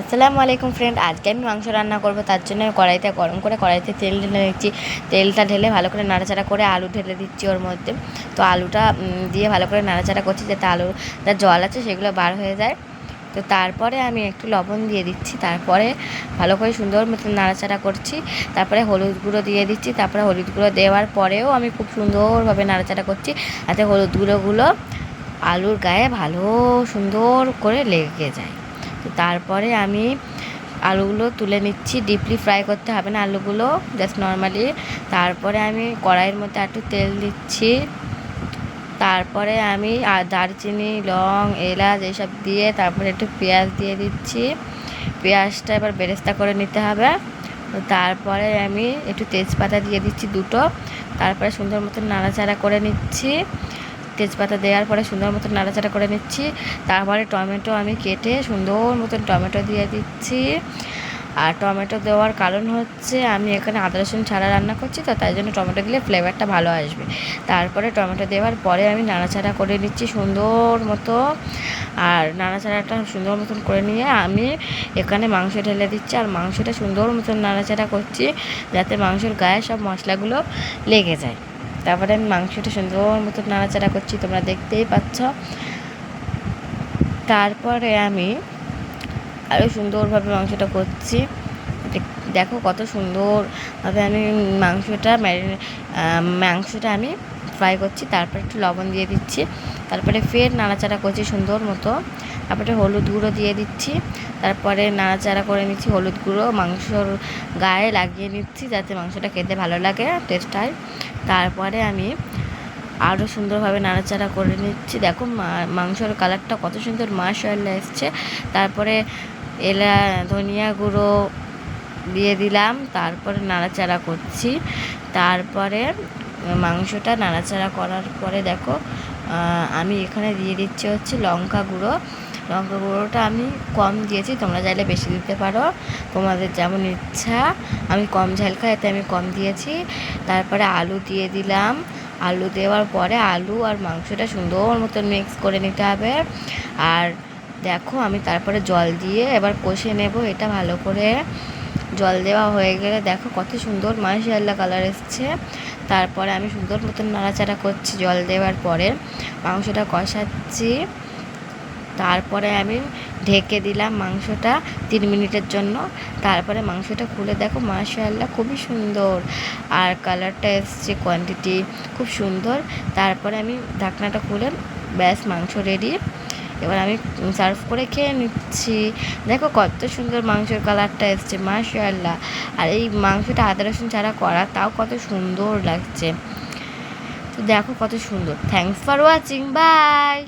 আসসালামু আলাইকুম ফ্রেন্ড আজকে আমি মাংস রান্না করব, তার জন্য কড়াইতে গরম করে কড়াইতে তেল ঢেলে নিচ্ছি। তেলটা ঢেলে ভালো করে নাড়াচাড়া করে আলু ঢেলে দিচ্ছি ওর মধ্যে। তো আলুটা দিয়ে ভালো করে নাড়াচাড়া করছি যাতে আলুটা জল আছে, সেগুলো বার হয়ে যায়। তো তারপরে আমি একটু লবণ দিয়ে দিচ্ছি, তারপরে ভালো করে সুন্দর মতো নাড়াচাড়া করছি। তারপরে হলুদ গুঁড়ো দিয়ে দিচ্ছি, তারপরে হলুদ গুঁড়ো দেওয়ার পরেও আমি খুব সুন্দরভাবে নাড়াচাড়া করছি, যাতে হলুদ গুঁড়োগুলো আলুর গায়ে ভালো সুন্দর করে লেগে যায়। তো তারপরে আমি আলুগুলো তুলে নিচ্ছি ডিপলি ফ্রাই করতে হবে না আলুগুলো জাস্ট নর্মালি তারপরে আমি কড়াইয়ের মধ্যে একটু তেল দিচ্ছি। তারপরে আমি দারচিনি, লং, এলাচ এইসব দিয়ে তারপরে একটু পেঁয়াজ দিয়ে দিচ্ছি। পেঁয়াজটা এবার বেরেস্তা করে নিতে হবে। তারপরে আমি একটু তেজপাতা দিয়ে দিচ্ছি দুটো। তারপরে সুন্দর মতন নাড়াচাড়া করে নিচ্ছি। তেজপাতা দেওয়ার পরে সুন্দর মতন নাড়াচাড়া করে নিচ্ছি। তারপরে টমেটো আমি কেটে সুন্দর মতন টমেটো দিয়ে দিচ্ছি। আর টমেটো দেওয়ার কারণ হচ্ছে আমি এখানে আদা, রসুন ছাড়া রান্না করছি, তো তাই জন্য টমেটো দিলে ফ্লেভারটা ভালো আসবে। তারপরে টমেটো দেওয়ার পরে আমি নাড়াচাড়া করে নিচ্ছি সুন্দর মতো। আর নাড়াচাড়াটা সুন্দর মতন করে নিয়ে আমি এখানে মাংস ঢেলে দিচ্ছি। আর মাংসটা সুন্দর মতন নাড়াচাড়া করছি, যাতে মাংসের গায়ে সব মশলাগুলো লেগে যায়। তারপরে আমি মাংসটা সুন্দর মতো নাড়াচাড়া করছি, তোমরা দেখতেই পাচ্ছ। তারপরে আমি আরও সুন্দরভাবে মাংসটা করছি। দেখ- কত সুন্দরভাবে আমি মাংসটা মাংসটা আমি ফ্রাই করছি, তারপরে একটু লবণ দিয়ে দিচ্ছি। তারপরে ফের নাড়াচাড়া করছি সুন্দর মতো। তারপরে হলুদ গুঁড়ো দিয়ে দিচ্ছি। তারপরে নাড়াচাড়া করে নিচ্ছি হলুদ গুঁড়ো, মাংসর গায়ে লাগিয়ে নিচ্ছি যাতে মাংসটা খেতে ভালো লাগে টেস্ট হয়। তারপরে আমি আরও সুন্দরভাবে নাড়াচাড়া করে নিচ্ছি। দেখো মাংসর কালারটা কত সুন্দর মাশাআল্লাহ এসছে। তারপরে এলা, ধনিয়া গুঁড়ো দিয়ে দিলাম, তারপরে নাড়াচাড়া করছি। তারপরে মাংসটা নাড়াচাড়া করার পরে দেখো আমি এখানে দিয়ে দিচ্ছি হচ্ছে লঙ্কা গুঁড়ো। লঙ্কা গুঁড়োটা আমি কম দিয়েছি, তোমরা চাইলে বেশি দিতে পারো। তোমাদের যেমন ইচ্ছা, আমি কম ঝাল খাই, এতে আমি কম দিয়েছি। তারপরে আলু দিয়ে দিলাম। আলু দেওয়ার পরে আলু আর মাংসটা সুন্দর মতন মিক্স করে নিতে হবে। আর দেখো, আমি তারপরে জল দিয়ে এবার কষে নেব এটা ভালো করে। জল দেওয়া হয়ে গেলে দেখো কত সুন্দর, মাশাআল্লাহ কালার এসছে। তারপরে আমি সুন্দর মতন নাড়াচাড়া করছি জল দেওয়ার পরে। মাংসটা কষাচ্ছি। তারপরে আমি ঢেকে দিলাম মাংসটা তিন মিনিটের জন্য। তারপরে মাংসটা খুলে দেখো, মাশাআল্লাহ খুবই সুন্দর। আর কালারটা এসছে কোয়ান্টিটি খুব সুন্দর। তারপরে আমি ঢাকনাটা খুলে ব্যাস মাংস রেডি এবার আমি সার্ভ করে খেয়ে নিচ্ছি। দেখো কত সুন্দর মাংসের কালারটা এসছে, মাশাআল্লাহ। আর এই মাংসটা আদা, রসুন ছাড়া করা, তাও কত সুন্দর লাগছে। তো দেখো কত সুন্দর। Thanks for watching by